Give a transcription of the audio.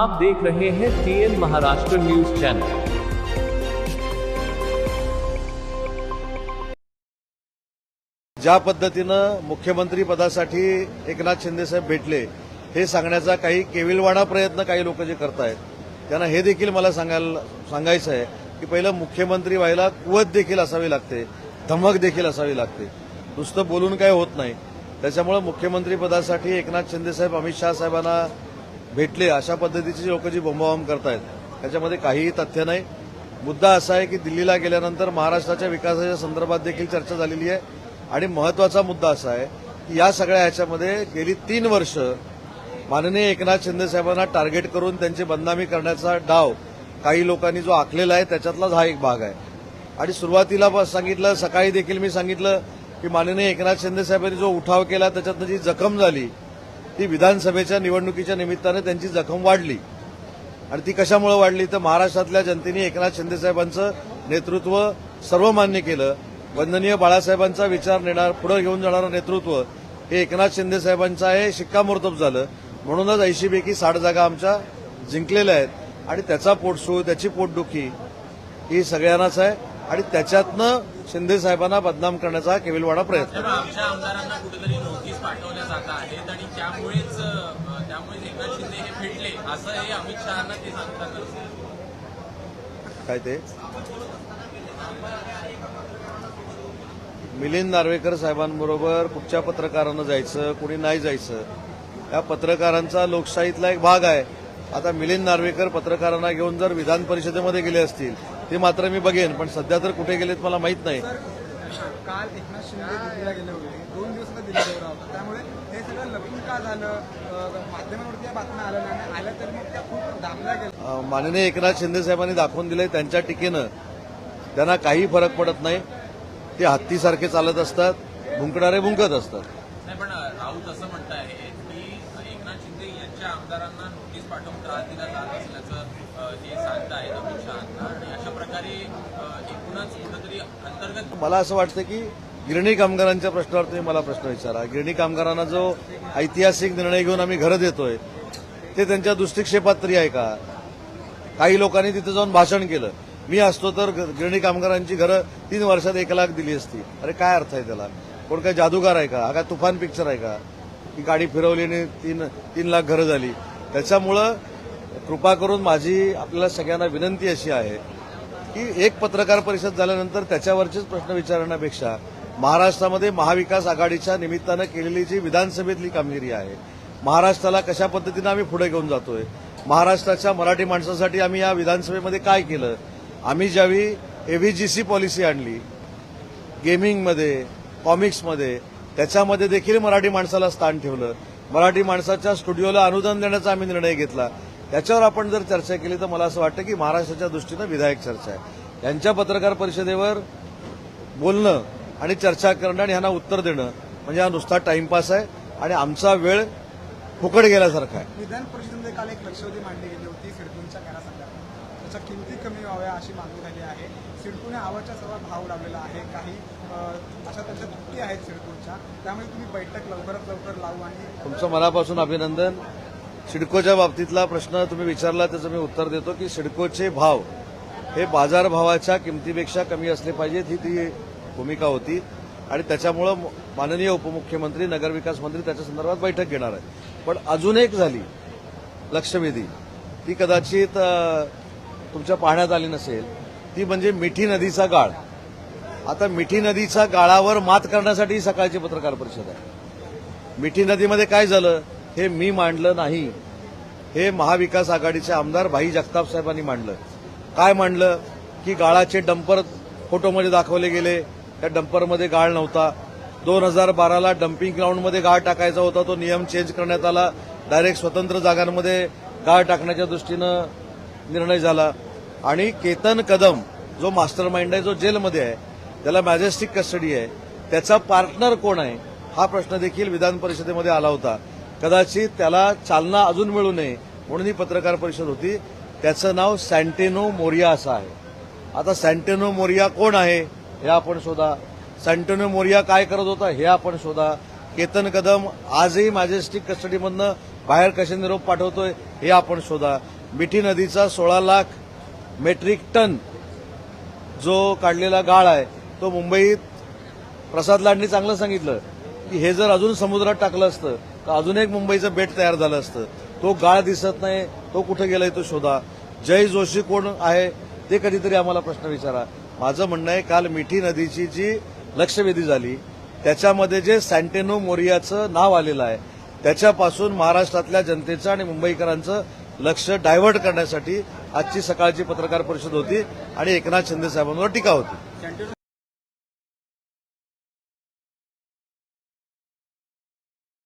आप देख रहे हैं टीएन महाराष्ट्र न्यूज चैनल ज्या पद्धतीनं मुख्यमंत्री पदासाठी एकनाथ शिंदेसाहेब भेटले हे सांगण्याचा काही केविलवाणा प्रयत्न काही लोक जे करतायत त्यांना हे देखील मला सांगायला सांगायचं आहे की पहिलं मुख्यमंत्री व्हायला कुवत देखील असावी लागते धमक देखील असावी लागते. नुसतं बोलून काय होत नाही. त्याच्यामुळे मुख्यमंत्री पदासाठी एकनाथ शिंदेसाहेब अमित शहा साहेबांना भेटले अशा पद्धतीची लोक जी बोंबाबोंब करतायत त्याच्यामध्ये काहीही तथ्य नाही. मुद्दा असा आहे की दिल्लीला गेल्यानंतर महाराष्ट्राच्या विकासाच्या संदर्भात देखील चर्चा झालेली आहे. आणि महत्त्वाचा मुद्दा असा आहे की या सगळ्या ह्याच्यामध्ये गेली तीन वर्ष माननीय एकनाथ शिंदे साहेबांना टार्गेट करून त्यांची बदनामी करण्याचा डाव काही लोकांनी जो आखलेला आहे त्याच्यातलाच हा एक भाग आहे. आणि सुरुवातीला सांगितलं सकाळी देखील मी सांगितलं की माननीय एकनाथ शिंदे साहेबांनी जो उठाव केला त्याच्यातनं जी जखम झाली ती विधानसभेच्या निवडणुकीच्या निमित्तानं त्यांची जखम वाढली. आणि ती कशामुळे वाढली? तर महाराष्ट्रातल्या जनतेने एकनाथ शिंदेसाहेबांचं नेतृत्व सर्वमान्य केलं. वंदनीय बाळासाहेबांचा विचार नेणार पुढे घेऊन जाणारं नेतृत्व हे एकनाथ शिंदेसाहेबांचं आहे. शिक्कामोर्तब झालं. म्हणूनच ऐंशीपैकी साठ जागा आमच्या जिंकलेल्या आहेत. आणि त्याचा पोटसूळ त्याची पोटदुखी ही सगळ्यांनाच आहे. आणि त्याच्यातनं शिंदे साहेबांना बदनाम करण्याचा केविलवाणा प्रयत्न. त्यामुळे आमच्या आमदारांना कुठेतरी नोटीस पाठवल्या जात आहेत आणि त्यामुळेच अ, त्यामुळेच एकनाथ शिंदे हे फिटले असं हे अमित शहाना ते सांगतात. काय ते? मिलिंद नार्वेकर साहेबांबरोबर कुठच्या पत्रकारांना जायचं कुणी नाही जायचं या पत्रकारांचा लोकशाहीतला एक भाग आहे. आता मिलिंद नार्वेकर पत्रकारांना घेऊन जर विधान परिषदेमध्ये गेले असतील ते मात्र मी बघेन पण सध्या तर कुठे गेलेत मला माहीत नाही. काल एकनाथ शिंदे दिल्लीला गेले होते. दोन दिवसाचा दिल्ली दौरा होता. त्यामुळे हे सगळं लपून का झालं? अं, माध्यमांवरती या बातम्या आल्या नाही. आल्या तरी मग त्या खूप दाबल्या गेल्या. अं, माननीय एकनाथ शिंदे साहेबांनी दाखवून दिलंय त्यांच्या टीकेनं त्यांना काही फरक पडत नाही. ते हत्तीसारखे चालत असतात भुंकणारे भुंकत असतात. नाही पण राऊत असं म्हणत आहेत की एकनाथ शिंदे यांच्या आमदारांना नोटीस पाठवून त्रास दिला जात असल्याचं जे सांगत आहेत अमित शहांना आणि अशा प्रकारे एकूणच कुठंतरी अंतर्गत मला असं वाटतं की गिरणी कामगारांच्या प्रश्नावर तुम्ही मला प्रश्न विचारा. गिरणी कामगारांना जो ऐतिहासिक निर्णय घेऊन आम्ही घरं देतोय ते त्यांच्या दृष्टिक्षेपात तरी आहे का? काही लोकांनी तिथे जाऊन भाषण केलं. मी असतो तर गिरणी कामगारांची घरं तीन वर्षात एक लाख दिली असती. अरे काय अर्थ आहे त्याला? कोण काय जादूगार आहे का? हा काय तुफान पिक्चर आहे का? की गाडी फिरवली आणि तीन तीन लाख घरं झाली. त्याच्यामुळं कृपा करून माझी आपल्याला सगळ्यांना विनंती अशी आहे की एक पत्रकार परिषद झाल्यानंतर त्याच्यावरचेच प्रश्न विचारण्यापेक्षा महाराष्ट्रामध्ये महाविकास आघाडीच्या निमित्तानं केलेली जी विधानसभेतली कामगिरी आहे महाराष्ट्राला कशा पद्धतीनं आम्ही पुढे घेऊन जातोय महाराष्ट्राच्या मराठी माणसासाठी आम्ही या विधानसभेमध्ये काय केलं आम्ही ज्यावेळी एव्हीजीसी पॉलिसी आणली गेमिंगमध्ये कॉमिक्समध्ये त्याच्यामध्ये देखील मराठी माणसाला स्थान ठेवलं मराठी माणसाच्या स्टुडिओला अनुदान देण्याचा आम्ही निर्णय घेतला. त्याच्यावर आपण जर चर्चा केली तर मला असं वाटतं की महाराष्ट्राच्या दृष्टीनं विधायक चर्चा आहे. यांच्या पत्रकार परिषदेवर बोलणं आणि चर्चा करणं आणि ह्यांना उत्तर देणं म्हणजे हा नुसता टाइमपास आहे आणि आमचा वेळ फुकट गेल्यासारखा आहे. विधान परिषदेमध्ये काल एक लक्षवेधी मांडली गेली होती सिडकोच्या घरासंदर्भात. त्याच्या किमती कमी व्हाव्या अशी मागणी झाली आहे. सिडकोने आवडच्या सर्व भाव लावलेला आहे. काही अशा त्याच्या त्रुटी आहेत सिडकोच्या त्यामुळे तुम्ही बैठक लवकरात लवकर लावू आणि तुमचं मनापासून अभिनंदन. सिडकोच्या बाबतीतला प्रश्न तुम्ही विचारला त्याचं मी उत्तर देतो की सिडकोचे भाव हे बाजारभावाच्या किमतीपेक्षा कमी असले पाहिजेत ही ती भूमिका होती. आणि त्याच्यामुळं माननीय उपमुख्यमंत्री नगरविकास मंत्री त्याच्या संदर्भात बैठक घेणार आहे पण अजून एक झाली लक्षवेधी. ती कदाचित तुमच्या पाहण्यात आली नसेल ती म्हणजे मिठी नदीचा गाळ. आता मिठी नदीचा गाळावर मात करण्यासाठी सकाळची पत्रकार परिषद आहे. मिठी नदीमध्ये काय झालं हे मी मांडलं नाही. हे महाविकास आघाडीचे आमदार भाई जगताप साहेबांनी मांडलं. काय मांडलं? की गाळाचे डंपर फोटोमध्ये दाखवले गेले. त्या डंपरमध्ये गाळ नव्हता. दोन हजार बाराला डम्पिंग ग्राउंडमध्ये गाळ टाकायचा होता. तो नियम चेंज करण्यात आला. डायरेक्ट स्वतंत्र जागांमध्ये गाळ टाकण्याच्या दृष्टीनं निर्णय झाला. आणि केतन कदम जो मास्टर माइंड आहे जो जेलमध्ये आहे त्याला मॅजेस्टिक कस्टडी आहे. त्याचा पार्टनर कोण आहे? हा प्रश्न देखील विधान परिषदेमध्ये आला होता. कदाचित त्याला चालना अजून मिळू नये म्हणून ही पत्रकार परिषद होती. त्याचं नाव सँटेनो मोरिया असं आहे. आता सँटेनो मोरिया कोण आहे? हे आपण शोधा. सँटेनो मोरिया काय करत होता? हे आपण शोधा. केतन कदम आजही मॅजेस्टिक कस्टडीमधनं बाहेर कसे निरोप पाठवतोय हे आपण शोधा. मिठी नदीचा सोळा लाख मेट्रिक टन जो काढलेला गाळ आहे तो मुंबईत प्रसाद लाडनी चांगलं सांगितलं की हे जर अजून समुद्रात टाकलं असतं तर अजून एक मुंबईचं बेट तयार झालं असतं. तो गाळ दिसत नाही तो कुठे गेलाय तो शोधा. जय जोशी कोण आहे ते कधीतरी आम्हाला प्रश्न विचारा. माझं म्हणणं आहे काल मिठी नदीची जी लक्षवेधी झाली त्याच्यामध्ये जे सँटेनो मोरियाचं नाव आलेलं आहे त्याच्यापासून महाराष्ट्रातल्या जनतेचं आणि मुंबईकरांचं लक्ष डायव्हर्ट करण्यासाठी आजची सकाळची पत्रकार परिषद होती आणि एकनाथ शिंदे साहेबांवर टीका होती.